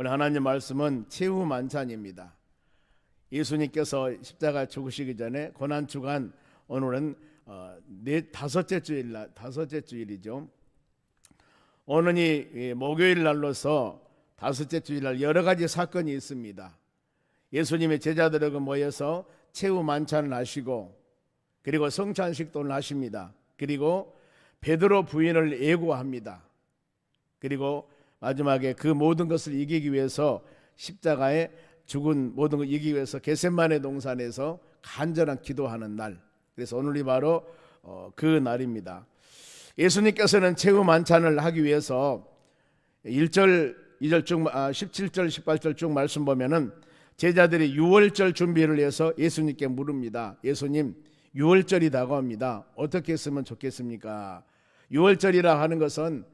오늘 하나님 말씀은 최후 만찬입니다. 예수님께서 십자가 죽으시기 전에 고난 주간 오늘은 어, 네 다섯째 주일 날 다섯째 주일이죠. 오늘이 이 목요일 날로서 다섯째 주일 날 여러 가지 사건이 있습니다. 예수님의 제자들에게 모여서 최후 만찬을 하시고 그리고 성찬식도를 하십니다. 그리고 베드로 부인을 예고합니다. 그리고 마지막에 그 모든 것을 이기기 위해서 십자가에 죽은 모든 걸 이기기 위해서 겟셋만의 동산에서 간절한 기도하는 날. 그래서 오늘이 바로 어, 그 날입니다. 예수님께서는 최후 만찬을 하기 위해서 1절, 2절 쭉 아, 17절, 18절 쭉 말씀 보면은 제자들이 6월절 준비를 해서 예수님께 물습니다. 예수님, 6월절이 다가옵니다. 어떻게 했으면 좋겠습니까? 6월절이라 하는 것은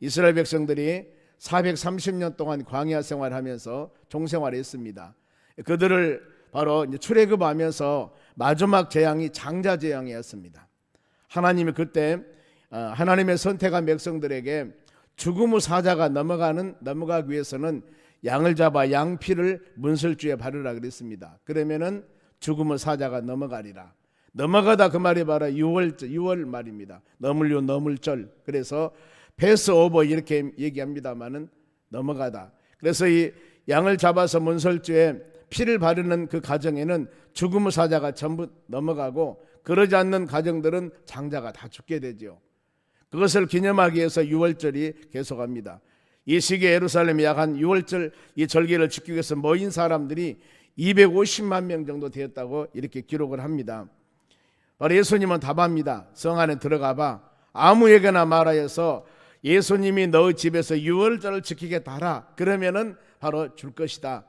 이스라엘 백성들이 430년 동안 광야 생활하면서 종생활했습니다. 그들을 바로 출애굽하면서 마지막 재앙이 장자 재앙이었습니다. 하나님이 그때 어, 하나님의 선택한 백성들에게 죽음의 사자가 넘어가는 넘어가기 위해서는 양을 잡아 양피를 문설주에 바르라 그랬습니다. 그러면은 죽음의 사자가 넘어가리라. 넘어가다 그 말이 바로 6월 6월 말입니다. 넘을요 넘을절. 그래서 패스 오버 이렇게 얘기합니다마는 넘어가다. 그래서 이 양을 잡아서 문설주에 피를 바르는 그 가정에는 죽음의 사자가 전부 넘어가고 그러지 않는 가정들은 장자가 다 죽게 되죠. 그것을 기념하기 위해서 6월절이 계속합니다. 이 시기에 예루살렘에 약한 6월절 이 절기를 지키기 위해서 모인 사람들이 250만 명 정도 되었다고 이렇게 기록을 합니다. 바로 예수님은 답합니다. 성 안에 들어가 봐. 아무에게나 말하여서 예수님이 너 집에서 6월절을 지키겠다 하라. 그러면은 바로 줄 것이다.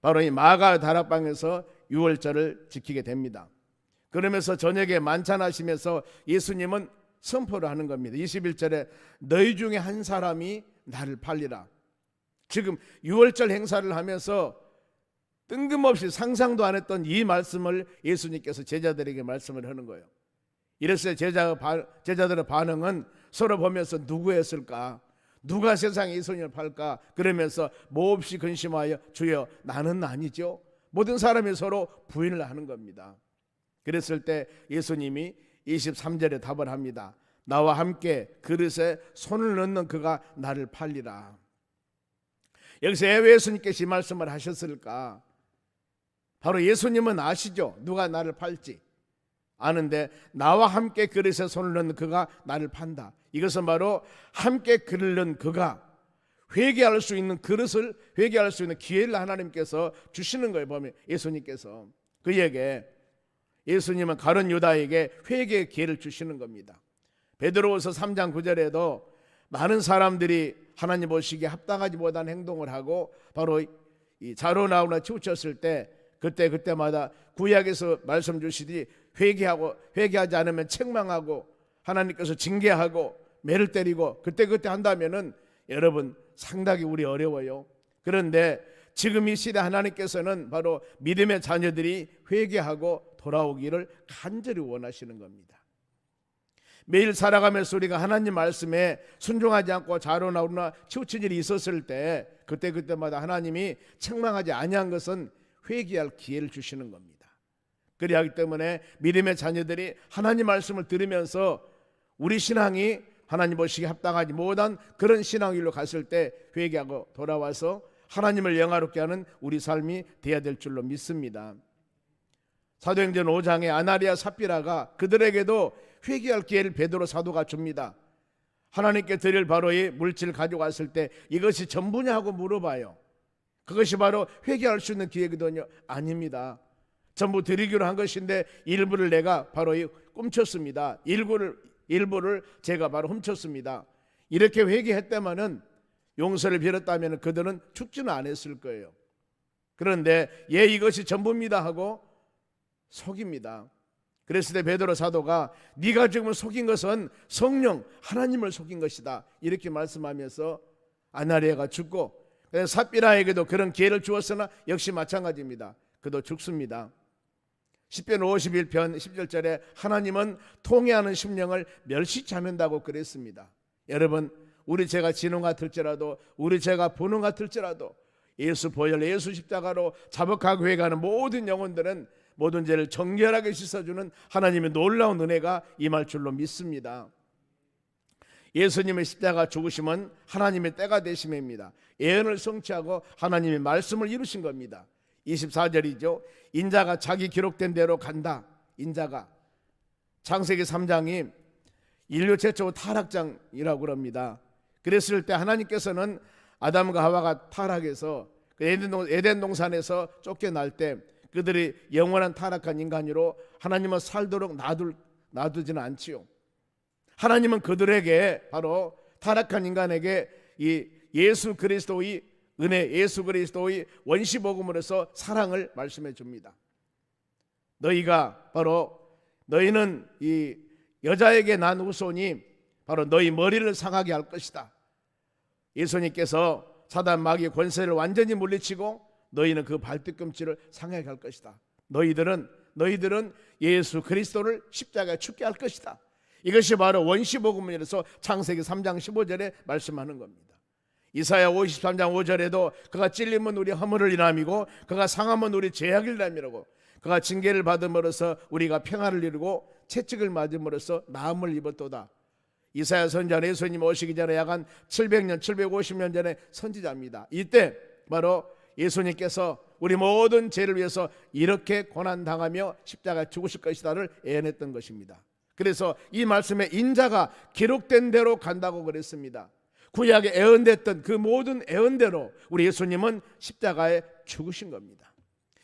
바로 이 마가 다락방에서 6월절을 지키게 됩니다. 그러면서 저녁에 만찬하시면서 예수님은 선포를 하는 겁니다. 21절에 너희 중에 한 사람이 나를 팔리라. 지금 6월절 행사를 하면서 뜬금없이 상상도 안 했던 이 말씀을 예수님께서 제자들에게 말씀을 하는 거예요. 이랬을 때 제자, 제자들의 반응은 서로 보면서 누구였을까? 누가 세상에 예수님을 팔까? 그러면서 몹시 근심하여 주여 나는 아니죠. 모든 사람이 서로 부인을 하는 겁니다. 그랬을 때 예수님이 23절에 답을 합니다. 나와 함께 그릇에 손을 넣는 그가 나를 팔리라. 여기서 왜 예수님께서 이 말씀을 하셨을까? 바로 예수님은 아시죠? 누가 나를 팔지. 아는데 나와 함께 그릇에 손을 넣는 그가 나를 판다. 이것은 바로 함께 넣은 그가 회개할 수 있는 그릇을 회개할 수 있는 기회를 하나님께서 주시는 거예요. 보면 예수님께서 그에게 예수님은 가론 유다에게 회개의 기회를 주시는 겁니다. 베드로후서 3장 9절에도 많은 사람들이 하나님 보시기에 합당하지 못한 행동을 하고 바로 이 자로 나오나 치우쳤을 때 그때 그때마다 구약에서 말씀 주시니 회개하고 회개하지 않으면 책망하고 하나님께서 징계하고 매를 때리고 그때 그때 한다면은 여러분 상당히 우리 어려워요. 그런데 지금 이 시대 하나님께서는 바로 믿음의 자녀들이 회개하고 돌아오기를 간절히 원하시는 겁니다. 매일 살아가면서 우리가 하나님 말씀에 순종하지 않고 자로 나오나 치우친 일이 있었을 때 그때 그때마다 하나님이 책망하지 아니한 것은 회개할 기회를 주시는 겁니다. 그리하기 때문에 믿음의 자녀들이 하나님 말씀을 들으면서 우리 신앙이 하나님 보시기에 합당하지 못한 그런 신앙일로 갔을 때 회개하고 돌아와서 하나님을 영화롭게 하는 우리 삶이 되어야 될 줄로 믿습니다. 사도행전 5장에 아나리아 삽비라가 그들에게도 회개할 기회를 베드로 사도가 줍니다. 하나님께 드릴 바로 이 물질을 가져왔을 때 이것이 전부냐 하고 물어봐요. 그것이 바로 회개할 수 있는 기회거든요. 아닙니다. 전부 드리기로 한 것인데 일부를 내가 바로 이 훔쳤습니다. 일부를 일부를 제가 바로 훔쳤습니다. 이렇게 회개했다면은 용서를 빌었다면 그들은 죽지는 않았을 거예요. 그런데 예 이것이 전부입니다 하고 속입니다. 그랬을 때 베드로 사도가 네가 지금 속인 것은 성령 하나님을 속인 것이다 이렇게 말씀하면서 아나리아가 죽고 삽비라에게도 그런 기회를 주었으나 역시 마찬가지입니다. 그도 죽습니다. 10편 51편 10절에 하나님은 통해하는 심령을 멸시치 않는다고 그랬습니다. 여러분 우리 죄가 지는 같을지라도 우리 죄가 보는 같을지라도 예수 보혈 예수 십자가로 자복하고 회개하는 모든 영혼들은 모든 죄를 정결하게 씻어주는 하나님의 놀라운 은혜가 임할 줄로 믿습니다. 예수님의 십자가 죽으심은 하나님의 때가 되심입니다. 예언을 성취하고 하나님의 말씀을 이루신 겁니다. 24절이죠. 인자가 자기 기록된 대로 간다. 인자가 창세기 3장이 인류 최초 타락장이라고 그럽니다. 그랬을 때 하나님께서는 아담과 하와가 타락해서 그 에덴 동산에서 쫓겨날 때 그들이 영원한 타락한 인간으로 하나님은 살도록 놔둘 놔두지는 않지요. 하나님은 그들에게 바로 타락한 인간에게 이 예수 그리스도의 은혜, 예수 그리스도의 원시 복음으로서 사랑을 말씀해 줍니다. 너희가 바로 너희는 이 여자에게 난 후손이 바로 너희 머리를 상하게 할 것이다. 예수님께서 사단 마귀의 권세를 완전히 물리치고 너희는 그 발뒤꿈치를 상하게 할 것이다. 너희들은 너희들은 예수 그리스도를 십자가에 죽게 할 것이다. 이것이 바로 원시 복음이라서 창세기 3장 15절에 말씀하는 겁니다. 이사야 53장 5절에도 그가 찔림은 우리 허물을 인함이고 그가 상함은 우리 죄악을 인함이라고 그가 징계를 받음으로써 우리가 평안을 이루고 채찍을 맞음으로써 나음을 입었도다. 이사야 선지자 예수님 오시기 전에 약한 700년 750년 전에 선지자입니다. 이때 바로 예수님께서 우리 모든 죄를 위해서 이렇게 고난 당하며 십자가 죽으실 것이다를 예언했던 것입니다. 그래서 이 말씀에 인자가 기록된 대로 간다고 그랬습니다. 구약에 예언됐던 그 모든 예언대로 우리 예수님은 십자가에 죽으신 겁니다.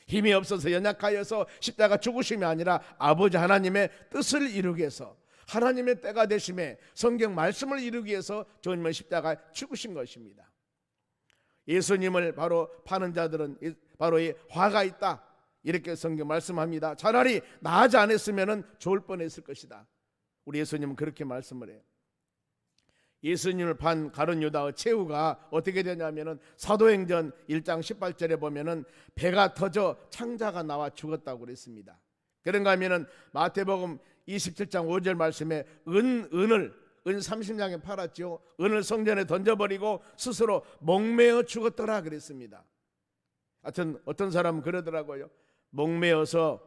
힘이 없어서 연약하여서 십자가 죽으심이 아니라 아버지 하나님의 뜻을 이루기 위해서 하나님의 때가 되심에 성경 말씀을 이루기 위해서 주님은 십자가에 죽으신 것입니다. 예수님을 바로 파는 자들은 이- 바로 이 화가 있다. 이렇게 성경 말씀합니다. 차라리 나하지 않았으면 좋을 뻔했을 것이다. 우리 예수님은 그렇게 말씀을 해요. 예수님을 판 가룟 유다의 최후가 어떻게 되냐면은 사도행전 1장 18절에 보면은 배가 터져 창자가 나와 죽었다고 그랬습니다. 그런가 하면은 마태복음 27장 5절 말씀에 은 은을 은 30냥에 팔았죠. 은을 성전에 던져버리고 스스로 목매어 죽었더라 그랬습니다. 하여튼 어떤 사람은 그러더라고요. 목매어서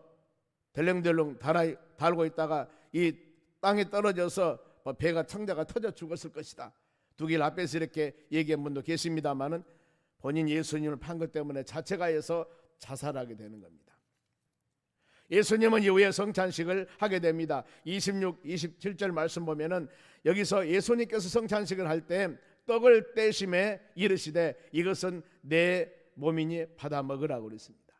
덜렁덜렁 달아, 달고 있다가 이 땅에 떨어져서 뭐 배가 창자가 터져 죽었을 것이다. 두길 앞에서 이렇게 얘기한 분도 계십니다만은 본인 예수님을 판 것 때문에 자체가 해서 자살하게 되는 겁니다. 예수님은 이후에 성찬식을 하게 됩니다. 26, 27절 말씀 보면은 여기서 예수님께서 성찬식을 할 때 떡을 떼심에 이르시되 이것은 내 몸이니 받아 먹으라고 그랬습니다.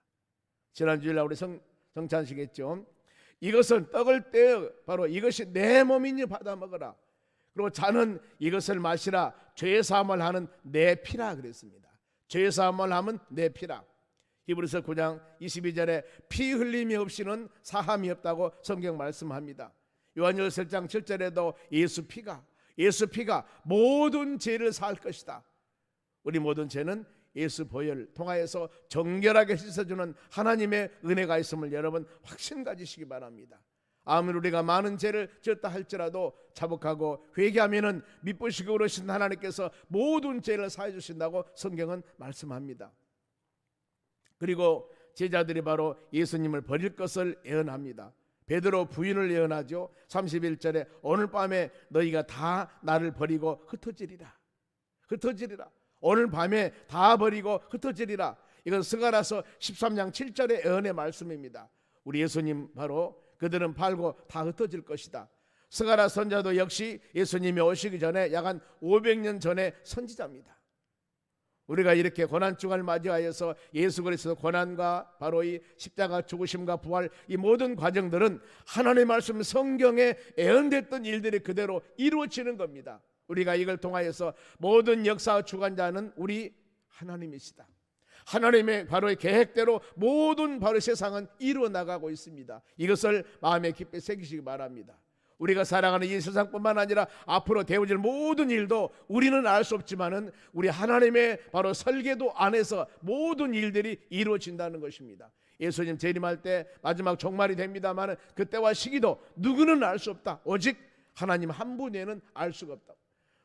지난주일날 우리 성, 성찬식 했죠. 이것은 떡을 떼어 바로 이것이 내 몸이니 받아 먹어라. 그리고 자는 이것을 마시라. 죄 사함을 하는 내 피라 그랬습니다. 죄 사함을 하면 내 피라. 히브리서 9장 22절에 피 흘림이 없이는 사함이 없다고 성경 말씀합니다. 요한일서 1장 7절에도 예수 피가 예수 피가 모든 죄를 살 것이다. 우리 모든 죄는 예수 보혈 통하여서 정결하게 씻어주는 하나님의 은혜가 있음을 여러분 확신 가지시기 바랍니다. 아무리 우리가 많은 죄를 지었다 할지라도 자복하고 회개하면은 미쁘시고 그러신 하나님께서 모든 죄를 사해 주신다고 성경은 말씀합니다. 그리고 제자들이 바로 예수님을 버릴 것을 예언합니다. 베드로 부인을 예언하죠. 31절에 오늘 밤에 너희가 다 나를 버리고 흩어지리라. 흩어지리라. 오늘 밤에 다 버리고 흩어지리라. 이건 스가라서 13장 7절의 예언의 말씀입니다. 우리 예수님 바로 그들은 팔고 다 흩어질 것이다. 스가라 선자도 역시 예수님이 오시기 전에 약 한 500년 전에 선지자입니다. 우리가 이렇게 고난 주간을 맞이하여서 예수 그리스도 고난과 바로 이 십자가 죽으심과 부활 이 모든 과정들은 하나님의 말씀 성경에 예언됐던 일들이 그대로 이루어지는 겁니다. 우리가 이걸 통하여서 모든 역사 주관자는 우리 하나님이시다. 하나님의 바로 계획대로 모든 바로 세상은 이루어 나가고 있습니다. 이것을 마음에 깊이 새기시기 바랍니다. 우리가 살아가는 이 세상뿐만 아니라 앞으로 되어질 모든 일도 우리는 알 수 없지만은 우리 하나님의 바로 설계도 안에서 모든 일들이 이루어진다는 것입니다. 예수님 재림할 때 마지막 종말이 됩니다만은 그때와 시기도 누구는 알 수 없다. 오직 하나님 한 분에는 알 수가 없다.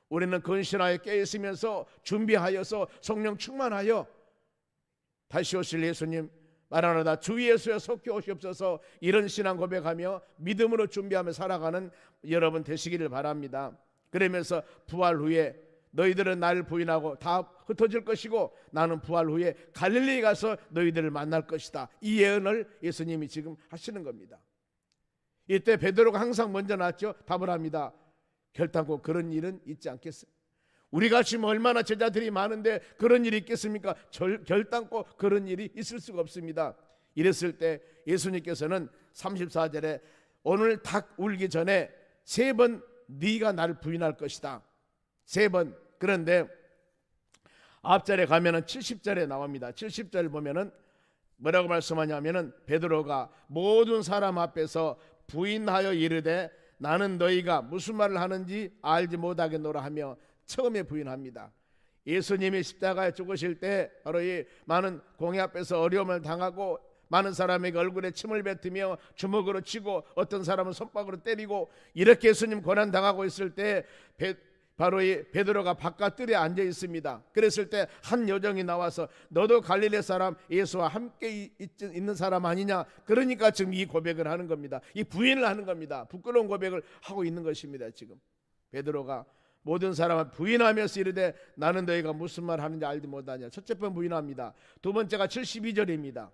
우리는 근신하여 깨 있으면서 준비하여서 성령 충만하여 다시 오실 예수님 말하노다 주 예수여 속히 오시옵소서 이런 신앙 고백하며 믿음으로 준비하며 살아가는 여러분 되시기를 바랍니다. 그러면서 부활 후에 너희들은 나를 부인하고 다 흩어질 것이고 나는 부활 후에 갈릴리 가서 너희들을 만날 것이다. 이 예언을 예수님이 지금 하시는 겁니다. 이때 베드로가 항상 먼저 나왔죠. 답을 합니다. 결단코 그런 일은 있지 않겠어요. 우리가 지금 얼마나 제자들이 많은데 그런 일이 있겠습니까? 절, 결단코 그런 일이 있을 수가 없습니다. 이랬을 때 예수님께서는 34절에 오늘 닭 울기 전에 세 번 네가 나를 부인할 것이다. 세 번. 그런데 앞절에 가면은 70절에 나옵니다. 70절 보면은 뭐라고 말씀하냐면은 베드로가 모든 사람 앞에서 부인하여 이르되 나는 너희가 무슨 말을 하는지 알지 못하겠노라 하며 처음에 부인합니다. 예수님이 십자가에 죽으실 때 바로 이 많은 공회 앞에서 어려움을 당하고 많은 사람에게 얼굴에 침을 뱉으며 주먹으로 치고 어떤 사람은 손바닥으로 때리고 이렇게 예수님 고난 당하고 있을 때 베, 바로 이 베드로가 바깥들에 앉아 있습니다. 그랬을 때 한 여정이 나와서 너도 갈릴리 사람 예수와 함께 있, 있는 사람 아니냐? 그러니까 지금 이 고백을 하는 겁니다. 이 부인을 하는 겁니다. 부끄러운 고백을 하고 있는 것입니다. 지금 베드로가 모든 사람을 부인하면서 이르되 나는 너희가 무슨 말 하는지 알지 못하냐. 첫째 번 부인합니다. 두 번째가 72절입니다.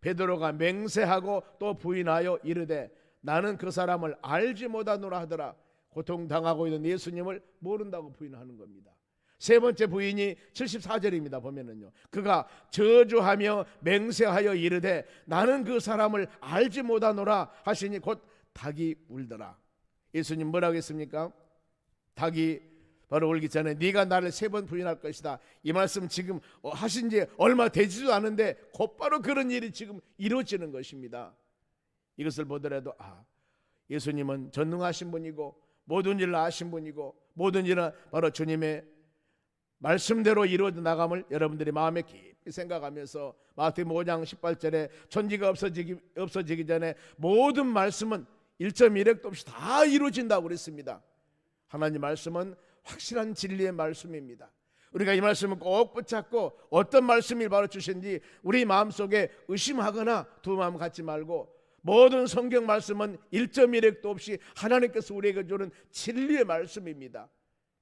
베드로가 맹세하고 또 부인하여 이르되 나는 그 사람을 알지 못하노라 하더라. 고통 당하고 있는 예수님을 모른다고 부인하는 겁니다. 세 번째 부인이 74절입니다. 보면은요. 그가 저주하며 맹세하여 이르되 나는 그 사람을 알지 못하노라 하시니 곧 닭이 울더라. 예수님 뭐라고 했습니까? 닭이 바로 울기 전에 네가 나를 세 번 부인할 것이다. 이 말씀 지금 어, 하신 지 얼마 되지도 않은데 곧바로 그런 일이 지금 이루어지는 것입니다. 이것을 보더라도 아 예수님은 전능하신 분이고 모든 일을 아신 분이고 모든 일은 바로 주님의 말씀대로 이루어져 나감을 여러분들이 마음에 깊이 생각하면서 마태복음 5장 18절에 천지가 없어지기 없어지기 전에 모든 말씀은 1.1핵도 없이 다 이루어진다고 그랬습니다. 하나님 말씀은 확실한 진리의 말씀입니다. 우리가 이 말씀을 꼭 붙잡고 어떤 말씀이 바로 주신지 우리 마음속에 의심하거나 두 마음 갖지 말고 모든 성경 말씀은 1.1핵도 없이 하나님께서 우리에게 주는 진리의 말씀입니다.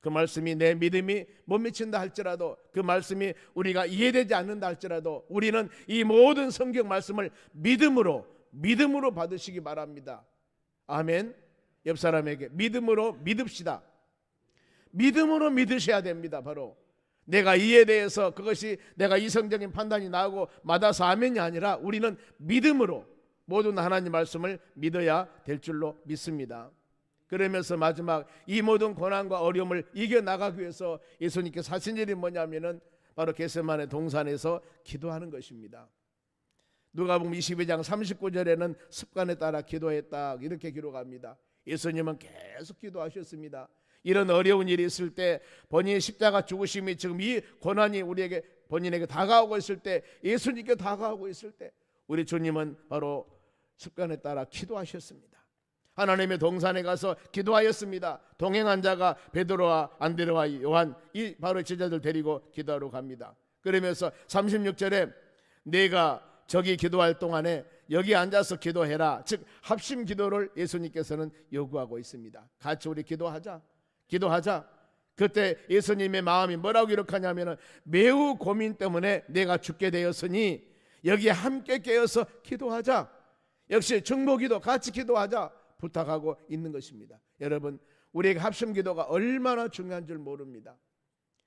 그 말씀이 내 믿음이 못 미친다 할지라도 그 말씀이 우리가 이해되지 않는다 할지라도 우리는 이 모든 성경 말씀을 믿음으로 믿음으로 받으시기 바랍니다. 아멘. 옆 사람에게 믿음으로 믿읍시다. 믿음으로 믿으셔야 됩니다. 바로 내가 이에 대해서 그것이 내가 이성적인 판단이 나오고 맞아서 아멘이 아니라 우리는 믿음으로 모든 하나님 말씀을 믿어야 될 줄로 믿습니다. 그러면서 마지막 이 모든 고난과 어려움을 이겨 나가기 위해서 예수님께서 하신 일이 뭐냐면은 바로 겟세만의 동산에서 기도하는 것입니다. 누가복음 22장 39절에는 습관에 따라 기도했다 이렇게 기록합니다. 예수님은 계속 기도하셨습니다. 이런 어려운 일이 있을 때 본인의 십자가 죽으심이 지금 이 고난이 우리에게 본인에게 다가오고 있을 때 예수님께 다가오고 있을 때 우리 주님은 바로 습관에 따라 기도하셨습니다. 하나님의 동산에 가서 기도하였습니다. 동행한 자가 베드로와 안드레와 요한 이 바로 제자들 데리고 기도하러 갑니다. 그러면서 36절에 내가 저기 기도할 동안에 여기 앉아서 기도해라. 즉 합심 기도를 예수님께서는 요구하고 있습니다. 같이 우리 기도하자. 기도하자. 그때 예수님의 마음이 뭐라고 기록하냐면은 매우 고민 때문에 내가 죽게 되었으니 여기에 함께 깨어서 기도하자. 역시 중보기도 같이 기도하자 부탁하고 있는 것입니다. 여러분 우리에게 합심 기도가 얼마나 중요한 줄 모릅니다.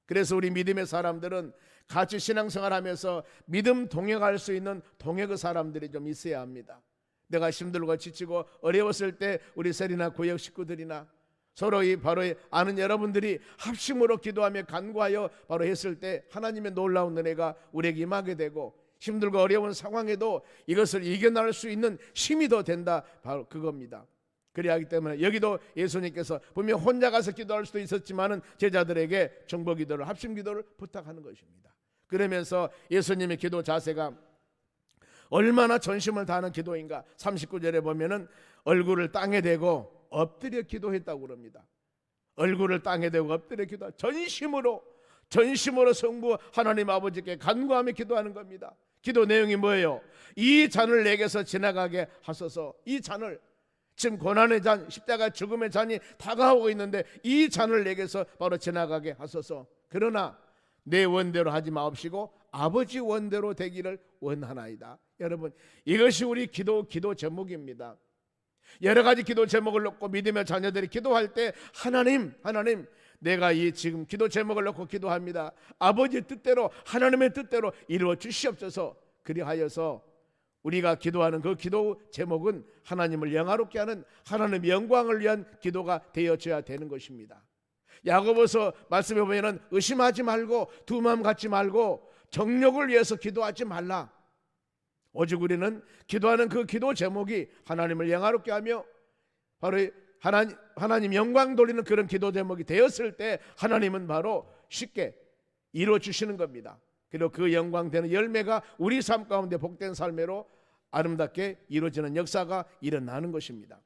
그래서 우리 믿음의 사람들은 같이 신앙생활하면서 믿음 동행할 수 있는 동역의 사람들이 좀 있어야 합니다. 내가 힘들고 지치고 어려웠을 때 우리 세리나 구역 식구들이나 서로 이 바로 아는 여러분들이 합심으로 기도하며 간구하여 바로 했을 때 하나님의 놀라운 은혜가 우리에게 임하게 되고 힘들고 어려운 상황에도 이것을 이겨낼 수 있는 힘이 더 된다. 바로 그겁니다. 그래야 하기 때문에 여기도 예수님께서 분명 혼자 가서 기도할 수도 있었지만은 제자들에게 정보 기도를 합심 기도를 부탁하는 것입니다. 그러면서 예수님의 기도 자세가 얼마나 전심을 다하는 기도인가 39절에 보면은 얼굴을 땅에 대고 엎드려 기도했다고 그럽니다. 얼굴을 땅에 대고 엎드려 기도 전심으로 전심으로 성부 하나님 아버지께 간구하며 기도하는 겁니다. 기도 내용이 뭐예요? 이 잔을 내게서 지나가게 하소서. 이 잔을 지금 고난의 잔, 십자가 죽음의 잔이 다가오고 있는데 이 잔을 내게서 바로 지나가게 하소서. 그러나 내 원대로 하지 마옵시고 아버지 원대로 되기를 원하나이다. 여러분, 이것이 우리 기도 기도 제목입니다. 여러 가지 기도 제목을 놓고 믿음의 자녀들이 기도할 때 하나님, 하나님, 내가 이 지금 기도 제목을 놓고 기도합니다. 아버지 뜻대로 하나님의 뜻대로 이루어 주시옵소서. 그리하여서 우리가 기도하는 그 기도 제목은 하나님을 영화롭게 하는 하나님 영광을 위한 기도가 되어져야 되는 것입니다. 야고보서 말씀해 보면은 의심하지 말고 두 마음 갖지 말고 정력을 위해서 기도하지 말라. 오직 우리는 기도하는 그 기도 제목이 하나님을 영화롭게 하며 바로 하나님, 하나님 영광 돌리는 그런 기도 제목이 되었을 때 하나님은 바로 쉽게 이루어 주시는 겁니다. 그리고 그 영광 되는 열매가 우리 삶 가운데 복된 삶으로 아름답게 이루어지는 역사가 일어나는 것입니다.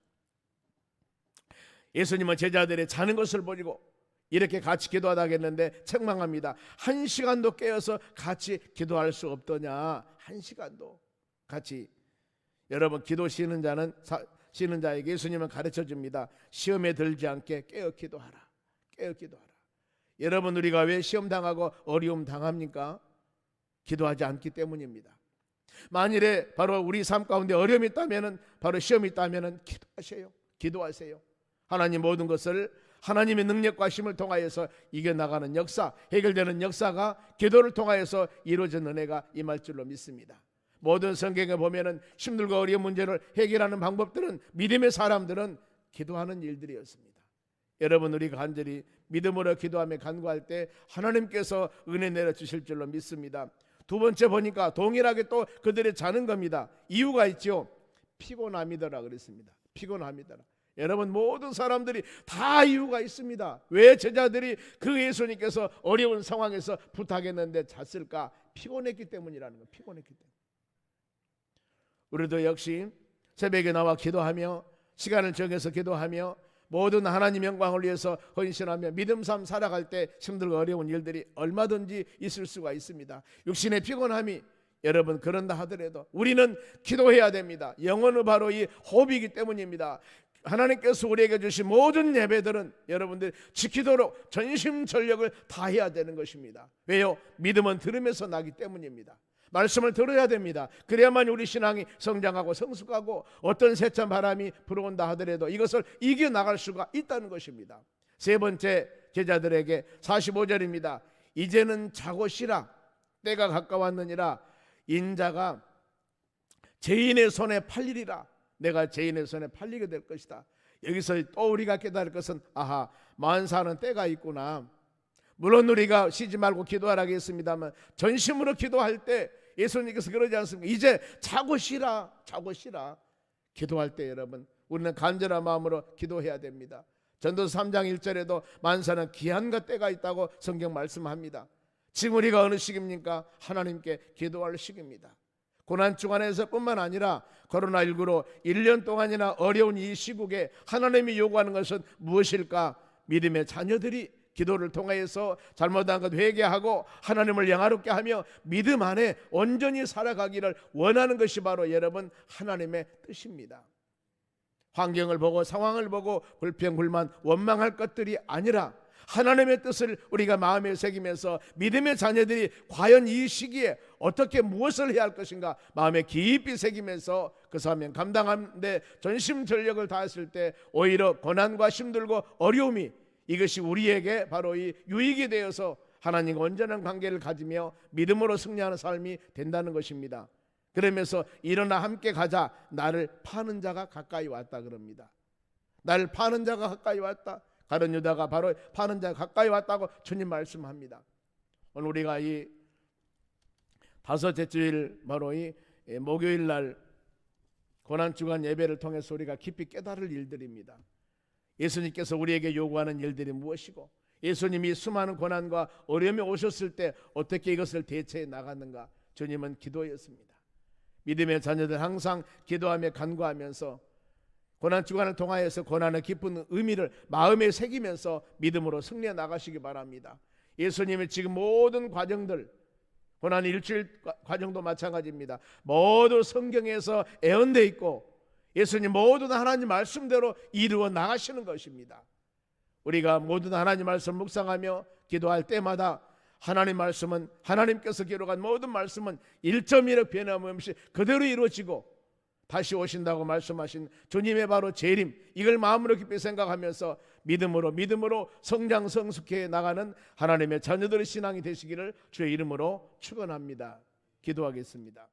예수님은 제자들의 자는 것을 보고 이렇게 같이 기도하다 했는데 책망합니다. 한 시간도 깨어서 같이 기도할 수 없더냐? 한 시간도 같이 여러분 기도 쉬는 자는 사, 쉬는 자에게 예수님은 가르쳐 줍니다. 시험에 들지 않게 깨어 기도하라. 깨어 기도하라. 여러분 우리가 왜 시험 당하고 어려움 당합니까? 기도하지 않기 때문입니다. 만일에 바로 우리 삶 가운데 어려움이 있다면은 바로 시험이 있다면은 기도하세요. 기도하세요. 하나님 모든 것을 하나님의 능력과 힘을 통하여서 이겨나가는 역사, 해결되는 역사가 기도를 통하여서 이루어진 은혜가 임할 줄로 믿습니다. 모든 성경에 보면은 힘들고 어려운 문제를 해결하는 방법들은 믿음의 사람들은 기도하는 일들이었습니다. 여러분 우리가 간절히 믿음으로 기도하며 간구할 때 하나님께서 은혜 내려 주실 줄로 믿습니다. 두 번째 보니까 동일하게 또 그들이 자는 겁니다. 이유가 있죠. 피곤함이더라 그랬습니다. 피곤함이더라. 여러분 모든 사람들이 다 이유가 있습니다. 왜 제자들이 그 예수님께서 어려운 상황에서 부탁했는데 잤을까? 피곤했기 때문이라는 거. 피곤했기 때문. 우리도 역시 새벽에 나와 기도하며 시간을 정해서 기도하며 모든 하나님 영광을 위해서 헌신하며 믿음 삶 살아갈 때 힘들고 어려운 일들이 얼마든지 있을 수가 있습니다. 육신의 피곤함이 여러분 그런다 하더라도 우리는 기도해야 됩니다. 영혼은 바로 이 호흡이기 때문입니다. 하나님께서 우리에게 주신 모든 예배들은 여러분들 지키도록 전심전력을 다해야 되는 것입니다. 왜요? 믿음은 들으면서 나기 때문입니다. 말씀을 들어야 됩니다. 그래야만 우리 신앙이 성장하고 성숙하고 어떤 세찬 바람이 불어온다 하더라도 이것을 이겨 나갈 수가 있다는 것입니다. 세 번째 제자들에게 45절입니다. 이제는 자고 쉬라. 때가 가까웠느니라. 인자가 죄인의 손에 팔리리라. 내가 죄인의 손에 팔리게 될 것이다. 여기서 또 우리가 깨달을 것은 아하 만사는 때가 있구나. 물론 우리가 쉬지 말고 기도하라고 했습니다만 전심으로 기도할 때 예수님께서 그러지 않습니까? 이제 자고 쉬라, 자고 쉬라. 기도할 때 여러분 우리는 간절한 마음으로 기도해야 됩니다. 전도서 3장 1절에도 만사는 기한과 때가 있다고 성경 말씀합니다. 지금 우리가 어느 시기입니까? 하나님께 기도할 시기입니다. 고난 주간에서뿐만 아니라 코로나19로 1년 동안이나 어려운 이 시국에 하나님이 요구하는 것은 무엇일까? 믿음의 자녀들이 기도를 통하여서 잘못한 것 회개하고 하나님을 영화롭게 하며 믿음 안에 온전히 살아가기를 원하는 것이 바로 여러분 하나님의 뜻입니다. 환경을 보고 상황을 보고 불평 불만 원망할 것들이 아니라 하나님의 뜻을 우리가 마음에 새기면서 믿음의 자녀들이 과연 이 시기에 어떻게 무엇을 해야 할 것인가 마음에 깊이 새기면서 그 사명 감당하는데 전심 전력을 다했을 때 오히려 고난과 힘들고 어려움이 이것이 우리에게 바로 이 유익이 되어서 하나님과 온전한 관계를 가지며 믿음으로 승리하는 삶이 된다는 것입니다. 그러면서 일어나 함께 가자. 나를 파는 자가 가까이 왔다 그럽니다. 나를 파는 자가 가까이 왔다. 가론 유다가 바로 파는 자가 가까이 왔다고 주님 말씀합니다. 오늘 우리가 이 다섯째 주일 바로 이 목요일 날 고난 주간 예배를 통해서 우리가 깊이 깨달을 일들입니다. 예수님께서 우리에게 요구하는 일들이 무엇이고 예수님이 수많은 고난과 어려움이 오셨을 때 어떻게 이것을 대처해 나갔는가 주님은 기도였습니다. 믿음의 자녀들 항상 기도하며 간구하면서 고난 주간을 통하여서 고난의 기쁜 의미를 마음에 새기면서 믿음으로 승리해 나가시기 바랍니다. 예수님의 지금 모든 과정들 고난 일주일 과- 과정도 마찬가지입니다. 모두 성경에서 애언돼 있고 예수님 다 하나님 말씀대로 이루어 나가시는 것입니다. 우리가 다 하나님 말씀 묵상하며 기도할 때마다 하나님 말씀은 하나님께서 기록한 모든 말씀은 1.1억 변함없이 그대로 이루어지고 다시 오신다고 말씀하신 주님의 바로 재림 이걸 마음으로 깊이 생각하면서 믿음으로 믿음으로 성장 성숙해 나가는 하나님의 자녀들의 신앙이 되시기를 주의 이름으로 축원합니다. 기도하겠습니다.